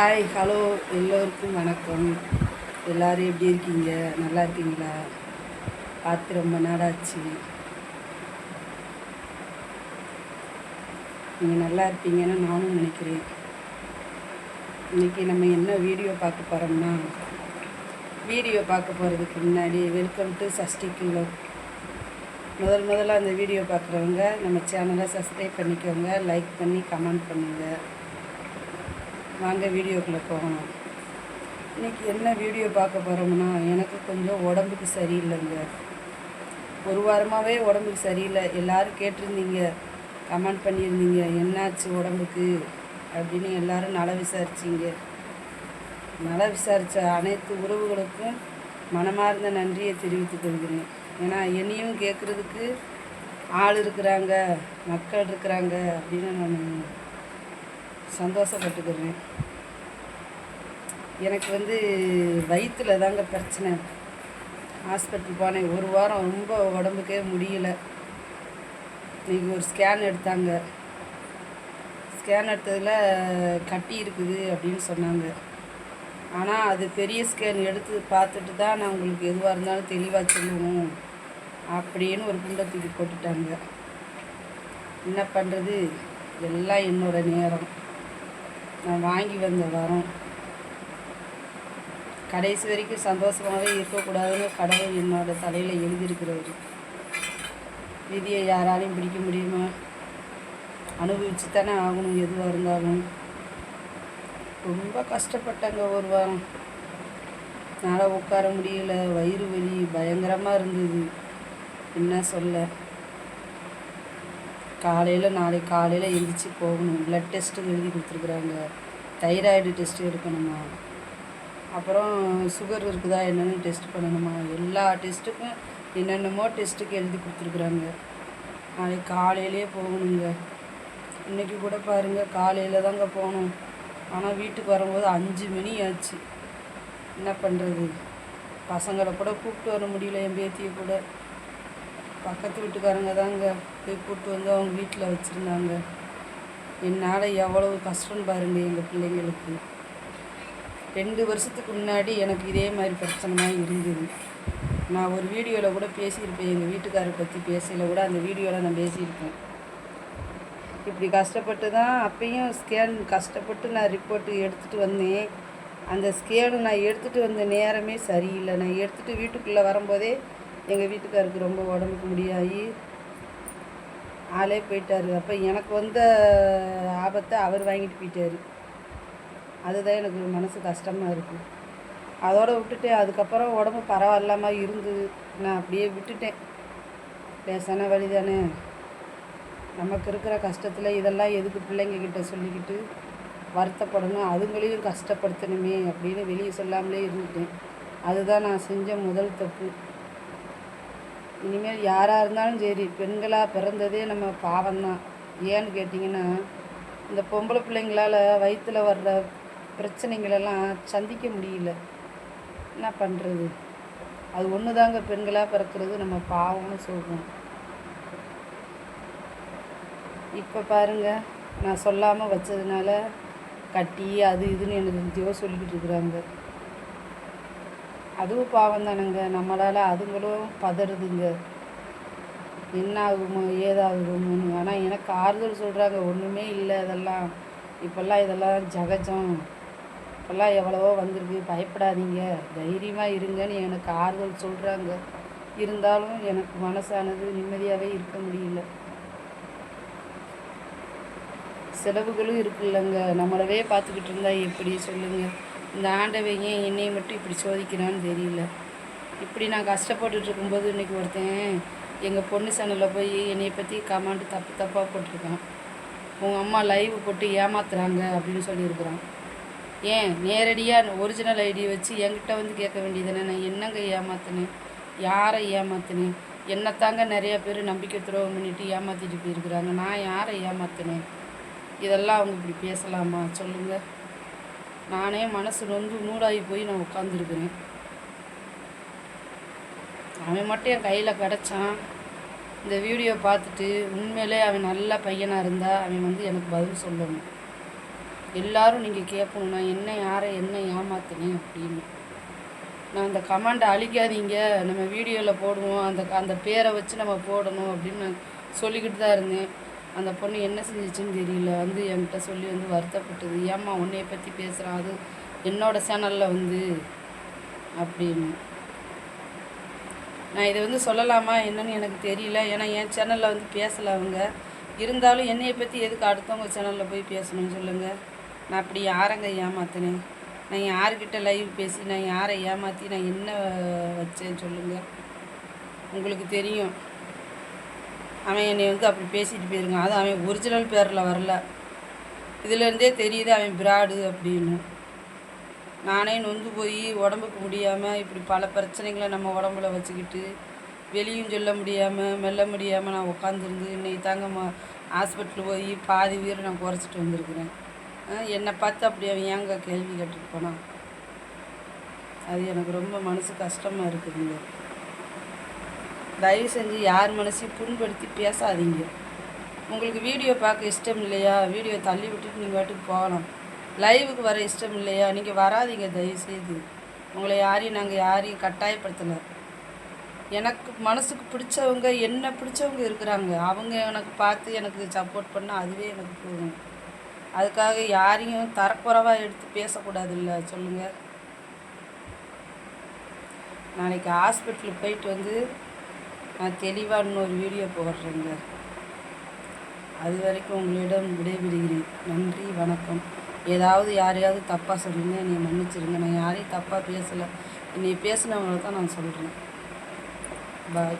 Hi hello எல்லோருக்கும் வணக்கம். எல்லோரும் எப்படி இருக்கீங்க? நல்லா இருக்கீங்களா? பார்த்து ரொம்ப நாளாச்சு. நீங்கள் நல்லா இருப்பீங்கன்னு நானும் நினைக்கிறேன். இன்றைக்கி நம்ம என்ன வீடியோ பார்க்க போகிறோம்னா வீடியோ பார்க்க போகிறதுக்கு முன்னாடி வெல்கம் டு சஷ்டி கிலோ முதல் முதல்ல அந்த வீடியோ பார்க்குறவங்க நம்ம சேனலை சப்ஸ்கிரைப் பண்ணிக்கோங்க லைக் பண்ணி கமெண்ட் பண்ணுங்கள் வாங்க வீடியோக்குள்ளே போகணும் இன்றைக்கி என்ன வீடியோ பார்க்க போகிறோம்னா எனக்கு கொஞ்சம் உடம்புக்கு சரியில்லைங்க. ஒரு வாரமாகவே உடம்புக்கு சரியில்லை. எல்லோரும் கேட்டிருந்தீங்க கமெண்ட் பண்ணியிருந்தீங்க என்னாச்சு உடம்புக்கு? அப்படின்னு எல்லோரும் நல விசாரிச்சிங்க. நல விசாரித்த அனைத்து உறவுகளுக்கும் மனமார்ந்த நன்றியை தெரிவித்துக் கொள்கிறேன். ஏன்னா என்னையும் கேட்குறதுக்கு ஆள் இருக்கிறாங்க மக்கள் இருக்கிறாங்க அப்படின்னு நான் சந்தோஷப்பட்டுக்கிறேன் எனக்கு வந்து வயிற்றில் தாங்க பிரச்சனை. ஹாஸ்பிட்டல் போனேன். ஒரு வாரம் ரொம்ப உடம்புக்கே முடியல. இன்றைக்கி ஒரு ஸ்கேன் எடுத்தாங்க. ஸ்கேன் எடுத்ததில் கட்டி இருக்குது அப்படின்னு சொன்னாங்க. ஆனால் அது பெரிய ஸ்கேன் எடுத்து பார்த்துட்டு தான் நான் உங்களுக்கு எதுவாக இருந்தாலும் தெளிவாக சொல்லுவோம் அப்படின்னு ஒரு குண்டத்துக்கு போட்டுட்டாங்க. என்ன பண்ணுறது எல்லாம் என்னோடய நேரம். நான் வாங்கி வந்த வரோம். கடைசி வரைக்கும் சந்தோஷமாகவே இருக்கக்கூடாதுன்னு கடவுள் என்னோட தலையில் எழுதியிருக்கிறவர். விதியை யாராலையும் பிடிக்க முடியுமா? அனுபவிச்சு தானே ஆகணும் எதுவாக இருந்தாலும். ரொம்ப கஷ்டப்பட்டாங்க ஒரு வாரம். என்னால் உட்கார முடியல. வயிறு வலி பயங்கரமாக இருந்தது. என்ன சொல்ல? காலையில் நாளைக்கு காலையில் எழுந்திரிச்சு போகணும். ப்ளட் டெஸ்ட்டு எழுதி கொடுத்துருக்குறாங்க. தைராய்டு டெஸ்ட்டு எடுக்கணுமா? அப்புறம் சுகர் இருக்குதா என்னென்னு டெஸ்ட் பண்ணணுமா? எல்லா டெஸ்ட்டுக்கும் என்னென்னமோ டெஸ்ட்டுக்கு எழுதி கொடுத்துருக்குறாங்க. நாளைக்கு காலையிலே போகணுங்க. இன்றைக்கி கூட பாருங்கள் காலையில் தாங்க போகணும். ஆனால் வீட்டுக்கு வரும்போது அஞ்சு மணி ஆச்சு. என்ன பண்ணுறது பசங்களை கூட கூப்பிட்டு வர முடியல என் பேத்தியை கூட. பக்கத்து வீட்டுக்காரங்க தாங்க போய் கூப்பிட்டு வந்து அவங்க வீட்டில் வச்சுருந்தாங்க. என்னால் எவ்வளவு கஷ்டம்னு பாருங்க எங்கள் பிள்ளைங்களுக்கு. ரெண்டு வருஷத்துக்கு முன்னாடி எனக்கு இதே மாதிரி பிரச்சனைலாம் இருந்தது. நான் ஒரு வீடியோவில் கூட பேசியிருப்பேன் எங்கள் வீட்டுக்காரை பற்றி பேசையில் கூட அந்த வீடியோவில் நான் பேசியிருப்பேன். இப்படி கஷ்டப்பட்டு தான் அப்பயும் ஸ்கேன் கஷ்டப்பட்டு நான் ரிப்போர்ட்டு எடுத்துகிட்டு வந்தேன். அந்த ஸ்கேனு நான் எடுத்துகிட்டு வந்த நேரமே சரியில்லை. நான் எடுத்துகிட்டு வீட்டுக்குள்ளே வரும்போதே எங்கள் வீட்டுக்காருக்கு ரொம்ப உடம்புக்கு முடியாகி ஆளே போயிட்டார். அப்போ எனக்கு வந்த ஆபத்தை அவர் வாங்கிட்டு போயிட்டார். அதுதான் எனக்கு மனசு கஷ்டமாக இருக்குது அதோடு விட்டுட்டேன். அதுக்கப்புறம் உடம்பு பரவாயில்லாமல் இருந்தது. நான் அப்படியே விட்டுட்டேன். பேசான வழி தானே நமக்கு இருக்கிற கஷ்டத்தில் இதெல்லாம் எதுக்கு பிள்ளைங்கக்கிட்ட சொல்லிக்கிட்டு வருத்தப்படணும்? அதுங்களையும் கஷ்டப்படுத்தணுமே அப்படின்னு வெளியே சொல்லாமலே இருந்துட்டேன். அதுதான் நான் செஞ்ச முதல் தப்பு. இனிமேல் யாராக இருந்தாலும் சரி பெண்களாக பிறந்ததே நம்ம பாவம்தான். ஏன்னு கேட்டிங்கன்னா இந்த பொம்பளை பிள்ளைங்களால் வயிற்றில் வர்ற பிரச்சனைகளெல்லாம் சந்திக்க முடியல. என்ன பண்ணுறது அது ஒன்று தாங்க பெண்களாக பிறக்கிறது நம்ம பாவம்னு சொல்கிறோம் இப்போ பாருங்கள் நான் சொல்லாமல் வச்சதுனால கட்டி அது இதுன்னு எனக்கு எங்கேயோ சொல்லிக்கிட்டு இருக்கிறாங்க. அதுவும் பாவம் தானுங்க. நம்மளால் அதுங்களும் பதறுதுங்க. என்ன ஆகுமோ ஏதாகுமோன்னு. ஆனால் எனக்கு ஆறுதல் சொல்கிறாங்க ஒன்றுமே இல்லை அதெல்லாம். இப்போல்லாம் இதெல்லாம் ஜகஜம். இப்போல்லாம் எவ்வளவோ வந்திருக்கு. பயப்படாதீங்க. தைரியமாக இருங்கன்னு எனக்கு ஆறுதல் சொல்கிறாங்க இருந்தாலும் எனக்கு மனசானது நிம்மதியாகவே இருக்க முடியல. செலவுகளும் இருக்குல்லங்க. நம்மளவே பார்த்துக்கிட்டு இருந்தால் எப்படி சொல்லுங்கள் இந்த ஆண்டவங்க என்னையை மட்டும் இப்படி சோதிக்கிறான்னு தெரியல. இப்படி நான் கஷ்டப்பட்டுட்டு இருக்கும்போது இன்றைக்கி ஒருத்தன் எங்கள் பொண்ணு சேனலில் போய் என்னையை பற்றி கமெண்ட் தப்பு தப்பாக போட்டிருக்கான். உங்கள் அம்மா லைவ் போட்டு ஏமாத்துறாங்க அப்படின்னு சொல்லியிருக்கிறான். ஏன்? நேரடியாக ஒரிஜினல் ஐடி வச்சு என்கிட்ட வந்து கேட்க வேண்டியதுன்னு நான் என்னங்க ஏமாத்தினேன்? யாரை ஏமாத்தினேன்? என்னத்தாங்க நிறையா பேர் நம்பிக்கை துரோகம் பண்ணிட்டு ஏமாற்றிட்டு போயிருக்கிறாங்க. நான் யாரை ஏமாத்தினேன்? இதெல்லாம் அவங்க இப்படி பேசலாமா? சொல்லுங்கள் நானே மனசு நொந்து நூலாகி போய் நான் உட்காந்துருக்குறேன் அவன் மட்டும் என் கையில் கிடச்சான். இந்த வீடியோ பார்த்துட்டு உண்மையிலே அவன் நல்ல பையனாக இருந்தால் அவன் வந்து எனக்கு பதில் சொல்லணும். எல்லாரும் நீங்கள் கேட்கணும்னா நான் என்ன யாரை என்ன ஏமாத்தினேன் அப்படின்னு. நான் அந்த கமெண்டை அழிக்காதீங்க. நம்ம வீடியோவில் போடுவோம். அந்த அந்த பேரை வச்சு நம்ம போடணும் அப்படின்னு நான் சொல்லிக்கிட்டு தான் இருந்தேன். அந்த பொண்ணு என்ன செஞ்சிச்சுன்னு தெரியல. வந்து என்கிட்ட சொல்லி வந்து வருத்தப்பட்டது. ஏம்மா உன்னைய பற்றி பேசுகிறான் அது என்னோடய சேனலில் வந்து அப்படின்னு. நான் இதை வந்து சொல்லலாமா? என்னன்னு எனக்கு தெரியல. ஏன்னா என் சேனலில் வந்து பேசலை அவங்க. இருந்தாலும் என்னையை பற்றி எதுக்கு அடுத்தவங்க சேனலில் போய் பேசணும்னு சொல்லுங்கள் நான் அப்படி யாரங்க ஏமாத்தினேன்? நான் யார்கிட்ட லைவ் பேசி நான் யாரை ஏமாற்றி நான் என்ன வச்சேன்னு சொல்லுங்கள் உங்களுக்கு தெரியும். அவன் என்னை வந்து அப்படி பேசிட்டு போயிருங்க அது அவன் ஒரிஜினல் பேரில் வரல. இதுலேருந்தே தெரியுது அவன் பிராடு அப்படின்னு. நானே நொந்து போய் உடம்புக்கு முடியாமல் இப்படி பல பிரச்சனைகளை நம்ம உடம்புல வச்சுக்கிட்டு வெளியும் சொல்ல முடியாமல் மெல்ல முடியாமல் நான் உட்காந்துருந்து இன்னைக்கு தாங்க ஹாஸ்பிட்டல் போய் பாதி உயிரை நான் குறைச்சிட்டு வந்திருக்கிறேன். ஆ, என்னை பார்த்து அப்படி அவன் ஏங்க கேள்வி கேட்டுட்டு போனான்? அது எனக்கு ரொம்ப மனசு கஷ்டமாக இருக்குதுங்க. தயவு செஞ்சு யார் மனசையும் புண்படுத்தி பேசாதீங்க. உங்களுக்கு வீடியோ பார்க்க இஷ்டம் இல்லையா? வீடியோ தள்ளி விட்டுட்டு நீங்கள் வாட்டுக்கு போகலாம் லைவுக்கு வர இஷ்டம் இல்லையா? நீங்கள் வராதீங்க தயவு செய்து உங்களை யாரையும் நாங்கள் யாரையும் கட்டாயப்படுத்தலை. எனக்கு மனசுக்கு பிடிச்சவங்க என்ன பிடிச்சவங்க இருக்கிறாங்க. அவங்க எனக்கு பார்த்து எனக்கு சப்போர்ட் பண்ணால் அதுவே எனக்கு போதும். அதுக்காக யாரையும் தரக்குறைவாக எடுத்து பேசக்கூடாதுல்ல. சொல்லுங்கள் நாளைக்கு ஹாஸ்பிட்டலுக்கு போயிட்டு வந்து நான் தெளிவாக இன்னொரு வீடியோ போடுறேங்க. அது வரைக்கும் உங்களிடம் விடைபெறுகிறேன். நன்றி வணக்கம். ஏதாவது யாரையாவது தப்பாக சொல்லுங்க என்னை மன்னிச்சிருங்க. நான் யாரையும் தப்பாக பேசலை. என்னை பேசினவங்களை தான் நான் சொல்கிறேன் பாய்